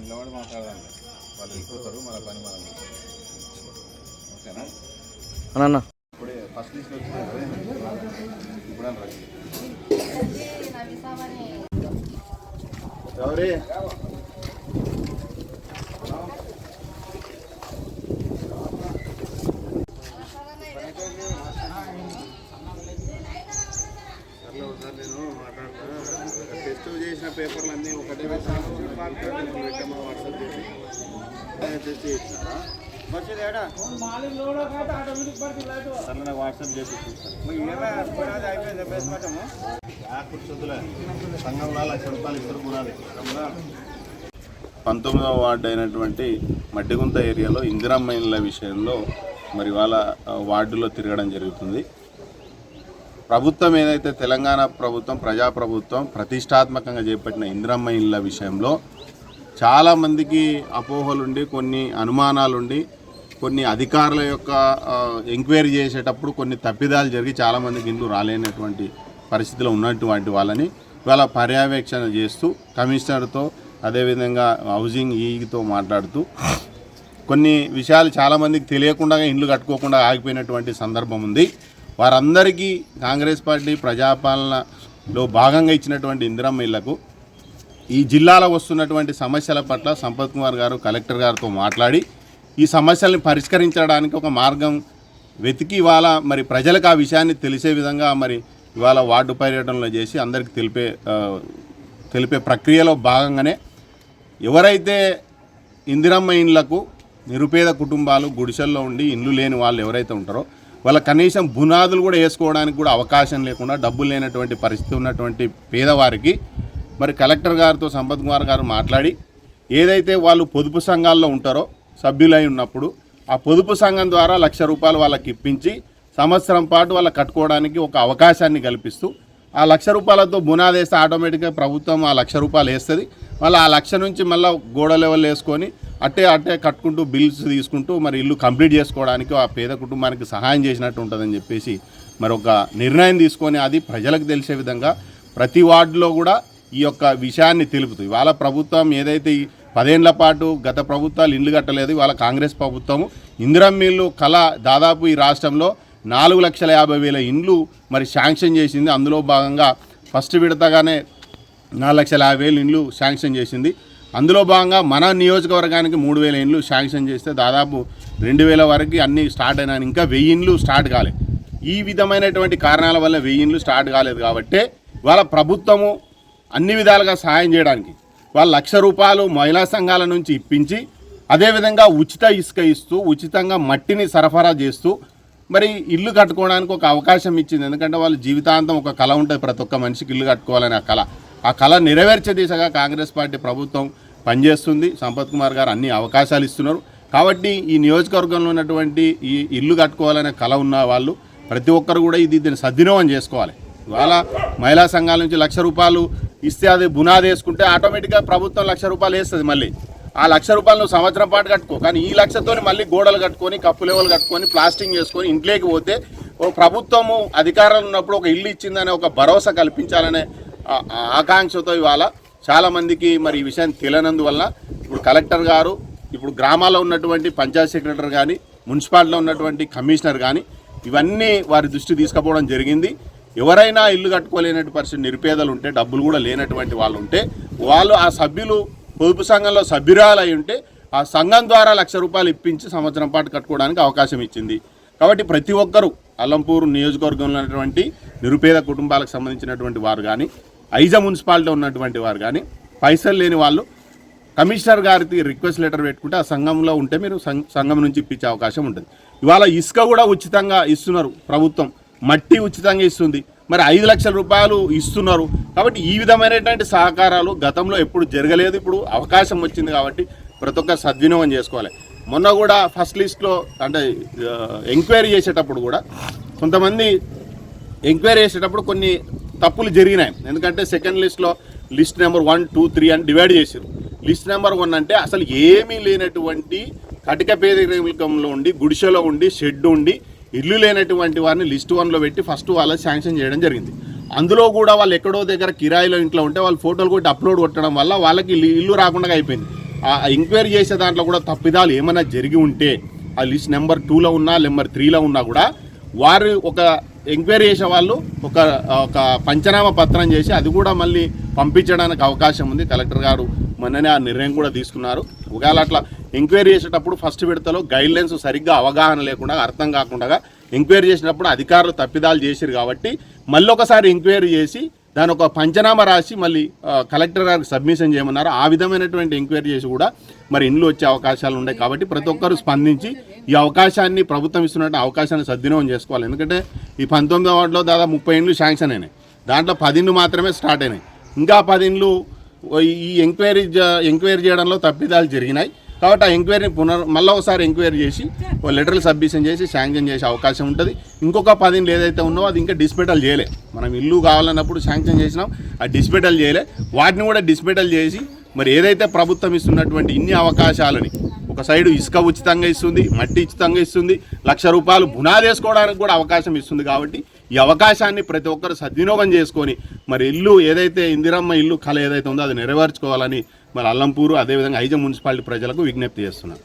నిలబడి మాట్లాడాలి వాళ్ళు వెళ్ళిపోతారు మన పని మనం ఓకేనా అన్న ఇప్పుడే ఫస్ట్ కదా ఇప్పుడు అని రండి ఎవరి సర్లే ఒకసారి నేను మాట్లాడతా టెస్ట్ చేసిన పేపర్లు అన్నీ ఒకటే పెట్టాను పెట్టాము వాట్సాప్ చేసి టెస్ట్ చేసినారా వచ్చింది ఏడా సరే నాకు వాట్సాప్ చేసి సంఘంలో లక్ష రూపాయలు పంతొమ్మిదవ వార్డు అయినటువంటి మడ్డిగుంత ఏరియాలో ఇందిరమ్మ ఇళ్ళ విషయంలో మరి వాళ్ళ వార్డులో తిరగడం జరుగుతుంది. ప్రభుత్వం ఏదైతే తెలంగాణ ప్రభుత్వం ప్రజాప్రభుత్వం ప్రతిష్టాత్మకంగా చేపట్టిన ఇందిరమ్మ ఇళ్ళ విషయంలో చాలామందికి అపోహలుండి కొన్ని అనుమానాలుండి కొన్ని అధికారుల యొక్క ఎంక్వైరీ చేసేటప్పుడు కొన్ని తప్పిదాలు జరిగి చాలామందికి ఇల్లు రాలేనటువంటి పరిస్థితిలో ఉన్నటువంటి వాళ్ళని ఇవాళ పర్యవేక్షణ చేస్తూ కమిషనర్తో అదేవిధంగా హౌసింగ్ ఈతో మాట్లాడుతూ కొన్ని విషయాలు చాలామందికి తెలియకుండా ఇండ్లు కట్టుకోకుండా ఆగిపోయినటువంటి సందర్భం ఉంది. వారందరికీ కాంగ్రెస్ పార్టీ ప్రజాపాలనలో భాగంగా ఇచ్చినటువంటి ఇందిరమ్మ ఇళ్ళకు ఈ జిల్లాలో వస్తున్నటువంటి సమస్యల పట్ల సంపత్ కుమార్ గారు కలెక్టర్ గారితో మాట్లాడి ఈ సమస్యల్ని పరిష్కరించడానికి ఒక మార్గం వెతికి ఇవాళ మరి ప్రజలకు ఆ విషయాన్ని తెలిసే విధంగా మరి ఇవాళ వార్డు పర్యటనలో చేసి అందరికి తెలిపే తెలిపే ప్రక్రియలో భాగంగానే ఎవరైతే ఇందిరమ్మ ఇండ్లకు నిరుపేద కుటుంబాలు గుడిసెల్లో ఉండి ఇండ్లు లేని వాళ్ళు ఎవరైతే ఉంటారో వాళ్ళ కనీసం బునాదులు కూడా వేసుకోవడానికి కూడా అవకాశం లేకుండా డబ్బులు లేనటువంటి పరిస్థితి ఉన్నటువంటి పేదవారికి మరి కలెక్టర్ గారితో సంపత్ కుమార్ గారు మాట్లాడి ఏదైతే వాళ్ళు పొదుపు సంఘాల్లో ఉంటారో సభ్యులై ఉన్నప్పుడు ఆ పొదుపు సంఘం ద్వారా లక్ష రూపాయలు వాళ్ళకి ఇప్పించి సంవత్సరం పాటు వాళ్ళకి కట్టుకోవడానికి ఒక అవకాశాన్ని కల్పిస్తూ ఆ లక్ష రూపాయలతో బునాది వేస్తే ఆటోమేటిక్గా ప్రభుత్వం ఆ లక్ష రూపాయలు వేస్తుంది. మళ్ళీ ఆ లక్ష నుంచి మళ్ళీ గోడ లెవెల్ వేసుకొని అట్టే అట్టే కట్టుకుంటూ బిల్స్ తీసుకుంటూ మరి ఇల్లు కంప్లీట్ చేసుకోవడానికి ఆ పేద కుటుంబానికి సహాయం చేసినట్టు ఉంటుందని చెప్పేసి మరి ఒక నిర్ణయం తీసుకొని అది ప్రజలకు తెలిసే విధంగా ప్రతి వార్డులో కూడా ఈ యొక్క విషయాన్ని తెలుపుతూ ఇవాళ ప్రభుత్వం ఏదైతే పదేళ్ళ పాటు గత ప్రభుత్వాలు ఇండ్లు కట్టలేదు ఇవాళ కాంగ్రెస్ ప్రభుత్వం ఇందిరమ్మిళ్ళు కళ దాదాపు ఈ రాష్ట్రంలో నాలుగు లక్షల యాభై వేల ఇండ్లు మరి శాంక్షన్ చేసింది. అందులో భాగంగా ఫస్ట్ విడతగానే నాలుగు లక్షల యాభై వేలు ఇండ్లు శాంక్షన్ చేసింది. అందులో భాగంగా మన నియోజకవర్గానికి మూడు వేల ఇండ్లు శాంక్షన్ చేస్తే దాదాపు రెండు వేల వరకు అన్నీ స్టార్ట్ అయినా ఇంకా వెయ్యి ఇండ్లు స్టార్ట్ కాలేదు ఈ విధమైనటువంటి కారణాల వల్ల వెయ్యి ఇండ్లు స్టార్ట్ కాలేదు కాబట్టే వాళ్ళ ప్రభుత్వము అన్ని విధాలుగా సహాయం చేయడానికి వాళ్ళు లక్ష రూపాయలు మహిళా సంఘాల నుంచి ఇప్పించి అదేవిధంగా ఉచిత ఇసుక ఇస్తూ ఉచితంగా మట్టిని సరఫరా చేస్తూ మరి ఇల్లు కట్టుకోవడానికి ఒక అవకాశం ఇచ్చింది. ఎందుకంటే వాళ్ళ జీవితాంతం ఒక కళ ఉంటుంది ప్రతి ఒక్క మనిషికి ఇల్లు కట్టుకోవాలని ఆ కళ. ఆ కళ నెరవేర్చే దిశగా కాంగ్రెస్ పార్టీ ప్రభుత్వం పనిచేస్తుంది. సంపత్ కుమార్ గారు అన్ని అవకాశాలు ఇస్తున్నారు. కాబట్టి ఈ నియోజకవర్గంలో ఉన్నటువంటి ఈ ఇల్లు కట్టుకోవాలనే కళ ఉన్న వాళ్ళు ప్రతి ఒక్కరు కూడా ఇది దీన్ని సద్వినియోగం చేసుకోవాలి. ఇవాళ మహిళా సంఘాల నుంచి లక్ష రూపాయలు ఇస్తే అది బునాది వేసుకుంటే ఆటోమేటిక్గా ప్రభుత్వం లక్ష రూపాయలు వేస్తుంది మళ్ళీ. ఆ లక్ష రూపాయలు నువ్వు సంవత్సరం పాటు కట్టుకో కానీ ఈ లక్షతో మళ్ళీ గోడలు కట్టుకొని కప్పు లెవెల్ కట్టుకొని ప్లాస్టింగ్ చేసుకొని ఇంట్లోకి పోతే ఓ ప్రభుత్వము అధికారంలో ఉన్నప్పుడు ఒక ఇల్లు ఇచ్చిందనే ఒక భరోసా కల్పించాలనే ఆకాంక్షతో ఇవాళ చాలామందికి మరి ఈ విషయం తెలియనందువల్ల ఇప్పుడు కలెక్టర్ గారు ఇప్పుడు గ్రామాల్లో ఉన్నటువంటి పంచాయత్ సెక్రటరీ కానీ మున్సిపాలిటీలో ఉన్నటువంటి కమిషనర్ కానీ ఇవన్నీ వారి దృష్టి తీసుకుపోవడం జరిగింది. ఎవరైనా ఇల్లు కట్టుకోలేనటువంటి పరిస్థితి నిరుపేదలు ఉంటే డబ్బులు కూడా లేనటువంటి వాళ్ళు ఉంటే వాళ్ళు ఆ సభ్యులు పొదుపు సంఘంలో సభ్యురాలు అయి ఉంటే ఆ సంఘం ద్వారా లక్ష రూపాయలు ఇప్పించి సంవత్సరం పాటు కట్టుకోవడానికి అవకాశం ఇచ్చింది. కాబట్టి ప్రతి ఒక్కరూ అల్లంపూర్ నియోజకవర్గంలో ఉన్నటువంటి నిరుపేద కుటుంబాలకు సంబంధించినటువంటి వారు కానీ ఐజ మున్సిపాలిటీ ఉన్నటువంటి వారు కానీ పైసలు లేని వాళ్ళు కమిషనర్ గారికి రిక్వెస్ట్ లెటర్ పెట్టుకుంటే ఆ సంఘంలో ఉంటే మీరు సం- సంఘం నుంచి ఇప్పించే అవకాశం ఉంటుంది. ఇవాళ ఇసుక కూడా ఉచితంగా ఇస్తున్నారు ప్రభుత్వం. మట్టి ఉచితంగా ఇస్తుంది. మరి ఐదు లక్షల రూపాయలు ఇస్తున్నారు. కాబట్టి ఈ విధమైనటువంటి సహకారాలు గతంలో ఎప్పుడు జరగలేదు. ఇప్పుడు అవకాశం వచ్చింది కాబట్టి ప్రతి ఒక్క సద్వినియోగం చేసుకోవాలి. మొన్న కూడా ఫస్ట్ లిస్ట్లో అంటే ఎంక్వైరీ చేసేటప్పుడు కూడా కొంతమంది ఎంక్వైరీ చేసేటప్పుడు కొన్ని తప్పులు జరిగినాయి. ఎందుకంటే సెకండ్ లిస్ట్లో list number one two three అని డివైడ్ చేసారు లిస్ట్ నెంబర్ వన్ అంటే అసలు ఏమీ లేనటువంటి కటిక పేదరికంలో ఉండి గుడిసెలో ఉండి షెడ్ ఉండి ఇల్లు లేనటువంటి వారిని లిస్ట్ వన్లో పెట్టి ఫస్ట్ వాళ్ళ శాంక్షన్ చేయడం జరిగింది. అందులో కూడా వాళ్ళు ఎక్కడో దగ్గర కిరాయిలో ఇంట్లో ఉంటే వాళ్ళు ఫోటోలు కొట్టి అప్లోడ్ కొట్టడం వల్ల వాళ్ళకి ఇల్లు- ఇల్లు రాకుండా అయిపోయింది. ఆ ఎంక్వైరీ చేసే దాంట్లో కూడా తప్పిదాలు ఏమైనా జరిగి ఉంటే ఆ లిస్ట్ నెంబర్ టూలో ఉన్నా నెంబర్ త్రీలో ఉన్నా కూడా వారు ఒక ఎంక్వైరీ చేసే వాళ్ళు ఒక ఒక పంచనామా పత్రం చేసి అది కూడా మళ్ళీ పంపించడానికి అవకాశం ఉంది. కలెక్టర్ గారు మొన్ననే ఆ నిర్ణయం కూడా తీసుకున్నారు. ఒకవేళ అట్లా ఎంక్వైరీ చేసేటప్పుడు ఫస్ట్ విడతలో గైడ్ లైన్స్ సరిగ్గా అవగాహన లేకుండా అర్థం కాకుండా ఎంక్వైరీ చేసినప్పుడు అధికారులు తప్పిదాలు చేసిరు కాబట్టి మళ్ళీ ఒకసారి ఎంక్వైరీ చేసి దాని ఒక పంచనామా రాసి మళ్ళీ కలెక్టర్ గారికి సబ్మిషన్ చేయమన్నారు. ఆ విధమైనటువంటి ఎంక్వైరీ చేసి కూడా మరి ఇండ్లు వచ్చే అవకాశాలు ఉన్నాయి కాబట్టి ప్రతి ఒక్కరు స్పందించి ఈ అవకాశాన్ని ప్రభుత్వం ఇస్తున్నట్టు అవకాశాన్ని సద్వినియోగం చేసుకోవాలి. ఎందుకంటే ఈ పంతొమ్మిదో వార్డులో దాదాపు ముప్పై ఇండ్లు శాంక్షన్ అయినాయి. దాంట్లో పదిండ్లు మాత్రమే స్టార్ట్ అయినాయి. ఇంకా పదిండ్లు ఈ ఎంక్వైరీ ఎంక్వైరీ చేయడంలో తప్పిదాలు జరిగినాయి. కాబట్టి ఆ ఎంక్వైరీని పునర్ మళ్ళీ ఒకసారి ఎంక్వైరీ చేసి ఒక లెటర్లు సబ్మిషన్ చేసి శాంక్షన్ చేసే అవకాశం ఉంటుంది. ఇంకొక పదిండ్లు ఏదైతే ఉన్నో అది ఇంకా డిస్పెటల్ చేయలే. మనం ఇల్లు కావాలన్నప్పుడు శాంక్షన్ చేసినాం ఆ డిస్పెటల్ చేయలే. వాటిని కూడా డిస్పెటల్ చేసి మరి ఏదైతే ప్రభుత్వం ఇస్తున్నటువంటి ఇన్ని అవకాశాలని ఒక సైడు ఇసుక ఉచితంగా ఇస్తుంది మట్టి ఉచితంగా ఇస్తుంది లక్ష రూపాయలు బునాది వేసుకోవడానికి కూడా అవకాశం ఇస్తుంది కాబట్టి ఈ అవకాశాన్ని ప్రతి ఒక్కరు సద్వినియోగం చేసుకొని మరి ఇల్లు ఏదైతే ఇందిరమ్మ ఇల్లు కళ ఏదైతే ఉందో అది నెరవేర్చుకోవాలని మరి అల్లంపూరు అదేవిధంగా ఐజ మున్సిపాలిటీ ప్రజలకు విజ్ఞప్తి చేస్తున్నాను